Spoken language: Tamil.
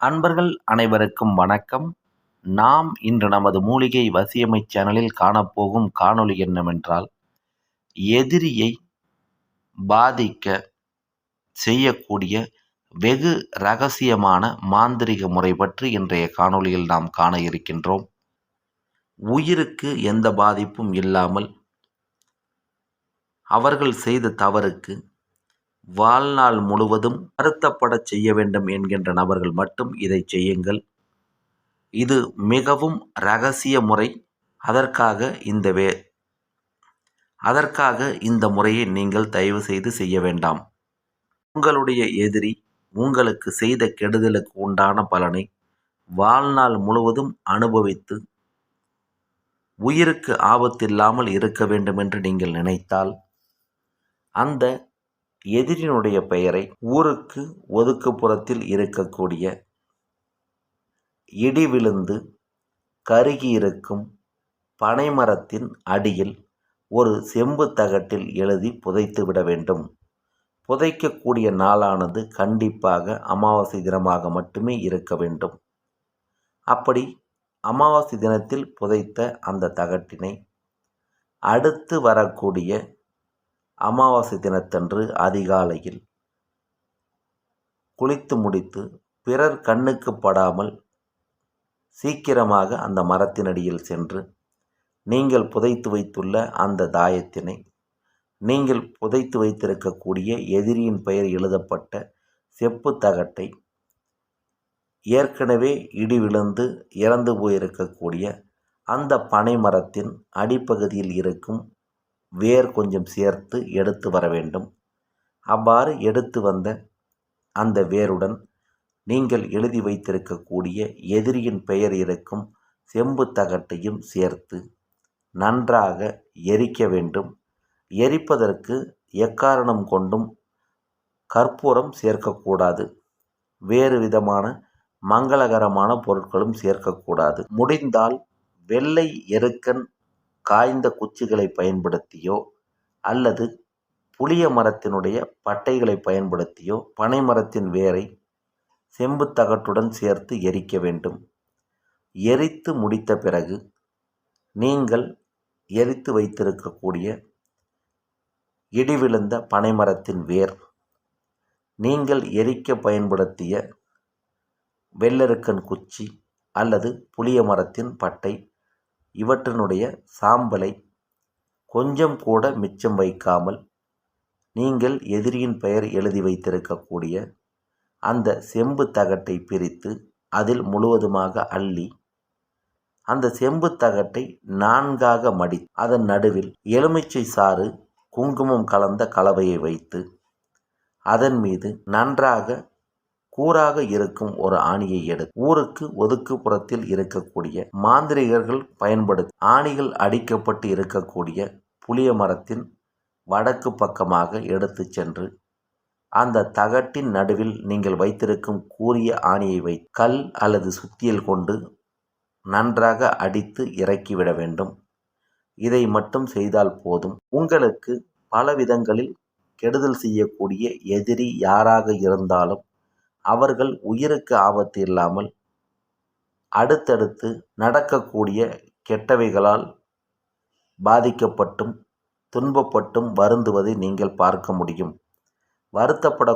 அன்பர்கள் அனைவருக்கும் வணக்கம். நாம் இன்று நமது மூலிகை வசியமை சேனலில் காணப்போகும் காணொளி என்னவென்றால் எதிரியை பாதிக்க செய்யக்கூடிய வெகு ரகசியமான மாந்திரிக முறை பற்றி இன்றைய காணொளியில் நாம் காண இருக்கின்றோம். உயிருக்கு எந்த பாதிப்பும் இல்லாமல் அவர்கள் செய்த தவறுக்கு வாழ்நாள் முழுவதும் வருத்தப்படச் செய்ய வேண்டும் என்கின்ற நபர்கள் மட்டும் இதை செய்யுங்கள். இது மிகவும் ரகசிய முறை. அதற்காக இந்த வே அதற்காக இந்த முறையை நீங்கள் தயவு செய்து செய்ய வேண்டாம். உங்களுடைய எதிரி உங்களுக்கு செய்த கெடுதலுக்கு உண்டான பலனை வாழ்நாள் முழுவதும் அனுபவித்து உயிருக்கு ஆபத்தில்லாமல் இருக்க வேண்டும் என்று நீங்கள் நினைத்தால் அந்த எதிரினுடைய பெயரை ஊருக்கு ஒதுக்குப்புறத்தில் இருக்கக்கூடிய இடி விழுந்து கருகியிருக்கும் பனைமரத்தின் அடியில் ஒரு செம்பு தகட்டில் எழுதி புதைத்து விட வேண்டும். புதைக்கக்கூடிய நாளானது கண்டிப்பாக அமாவாசை தினமாக மட்டுமே இருக்க வேண்டும். அப்படி அமாவாசை தினத்தில் புதைத்த அந்த தகட்டினை அடுத்து வரக்கூடிய அமாவாசை தினத்தன்று அதிகாலையில் குளித்து முடித்து பிறர் கண்ணுக்கு படாமல் சீக்கிரமாக அந்த மரத்தினடியில் சென்று நீங்கள் புதைத்து வைத்துள்ள அந்த தாயத்தினை நீங்கள் புதைத்து வைத்திருக்கக்கூடிய எதிரியின் பெயர் எழுதப்பட்ட செப்பு தகட்டை ஏற்கனவே இடி விழுந்து இறந்து போயிருக்கக்கூடிய அந்த பனை மரத்தின் அடிப்பகுதியில் இருக்கும் வேர் கொஞ்சம் சேர்த்து எடுத்து வர வேண்டும். அவ்வாறு எடுத்து வந்த அந்த வேருடன் நீங்கள் எழுதி வைத்திருக்கக்கூடிய எதிரியின் பெயர் இருக்கும் செம்பு தகட்டையும் சேர்த்து நன்றாக எரிக்க வேண்டும். எரிப்பதற்கு எக்காரணம் கொண்டும் கற்பூரம் சேர்க்கக்கூடாது. வேறு விதமான மங்களகரமான பொருட்களும் சேர்க்கக்கூடாது. முடிந்தால் வெள்ளை எருக்கன் காய்ந்த குச்சிகளை பயன்படுத்தியோ அல்லது புளிய மரத்தினுடைய பட்டைகளை பயன்படுத்தியோ பனை மரத்தின் வேரை செம்புத்தகட்டுடன் சேர்த்து எரிக்க வேண்டும். எரித்து முடித்த பிறகு நீங்கள் எரித்து வைத்திருக்கக்கூடிய இடி விழுந்த பனைமரத்தின் வேர் நீங்கள் எரிக்க பயன்படுத்திய வெள்ளெருக்கன் குச்சி அல்லது புளிய மரத்தின் பட்டை இவற்றினுடைய சாம்பலை கொஞ்சம் கூட மிச்சம் வைக்காமல் நீங்கள் எதிரியின் பெயர் எழுதி வைத்திருக்கக்கூடிய அந்த செம்பு தகட்டை பிரித்து அதில் முழுவதுமாக அள்ளி அந்த செம்பு தகட்டை நான்காக மடி அதன் நடுவில் எலுமிச்சை சாறு குங்குமம் கலந்த கலவையை வைத்து அதன் மீது நன்றாக கூறாக இருக்கும் ஒரு ஆணியை எடுத்து ஊருக்கு ஒதுக்குப்புறத்தில் இருக்கக்கூடிய மாந்திரிகர்கள் பயன்படுத்தி ஆணிகள் அடிக்கப்பட்டு இருக்கக்கூடிய புளிய மரத்தின் வடக்கு பக்கமாக எடுத்து சென்று அந்த தகட்டின் நடுவில் நீங்கள் வைத்திருக்கும் கூறிய ஆணியை வை கல் அல்லது சுத்தியல் கொண்டு நன்றாக அடித்து இறக்கிவிட வேண்டும். இதை மட்டும் செய்தால் போதும். உங்களுக்கு பல விதங்களில் கெடுதல் செய்யக்கூடிய எதிரி யாராக இருந்தாலும் அவர்கள் உயிருக்கு ஆபத்து இல்லாமல் அடுத்தடுத்து நடக்கக்கூடிய கெட்டவைகளால் பாதிக்கப்பட்டும் துன்பப்பட்டும் வருந்துவதை நீங்கள் பார்க்க முடியும். வருத்தப்பட